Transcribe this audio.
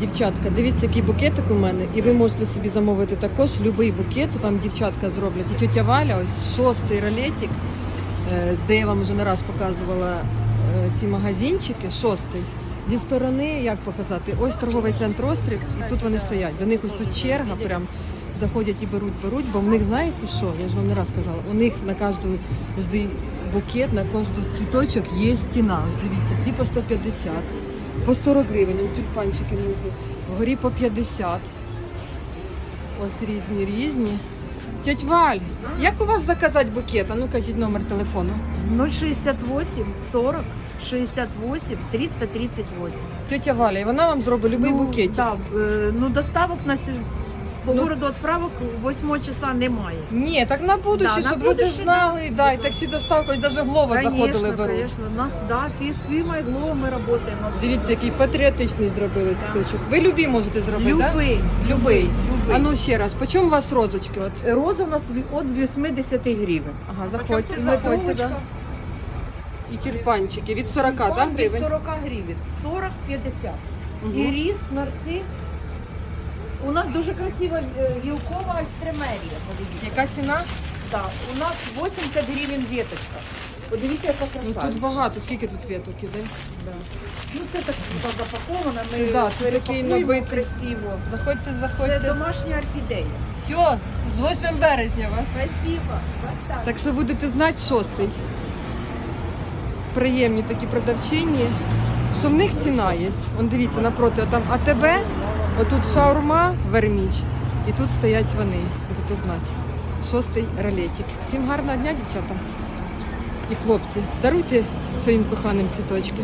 Дівчатка, дивіться, який букетик у мене, і ви можете собі замовити також будь-який букет. Вам дівчатка зроблять. І тетя Валя, ось шостий ролетик, е, де я вам вже не раз показувала е, ці магазинчики, шостий. Зі сторони, як показати, ось торговий центр острів, і тут вони стоять. До них ось тут черга, прям заходять і беруть, беруть, бо в них знаєте що? Я ж вам не раз казала, у них на кожну букет, на кожен цвіточок є стіна. Ось дивіться, ці по 150, по 40 гривень, тюльпанчики внизу, вгорі по 50. Ось різні, різні. Тять Валь, як у вас заказати букет? А ну кажіть номер телефону. 068 40 68 338. Тетя Валя, і вона вам зробить любий ну, букетик. Так, е, ну доставок на сі- по Ну. городу відправок 8 числа немає. Ні, так на будущее, Да, на щоб люди будущее, знали, да, і таксі доставку, і навіть Глова заходили беруть. конечно. У нас, да, фіз, фірма Ігло, ми працюємо. Дивіться, який патріотичний зробили Да. цвіточок. Ви любі можете зробити, так? Любий. Любий. Любий. А ну ще раз, по чому у вас розочки? От? Роза у нас від 80 гривень. Ага, заходьте, заходьте, да. І тюльпанчики від 40, так, від гривень? 40 гривень. 40-50. Мгм. Іріс, нарцис. У нас дуже красива е, гілкова екстремерія. Подивіться. Яка ціна? Так, у нас 80 гривень веточка. Подивіться, яка Ну краса. тут багато, скільки тут веток іде? Да. Ну це так запаковано, ми Да, це такий перепакуємо набитий. красиво. Заходьте, Це заходьте. домашня орхідея. Все, з 8 березня вас. Поставь. Так що будете знати шостий. Приємні такі продавчині, що в них ціна є. Вон дивіться, напроти, там АТБ, отут шаурма, верміч, і тут стоять вони. Будете знати. Шостий ролетик. Всім гарного дня, дівчата. І хлопці, даруйте своїм коханим цвіточки.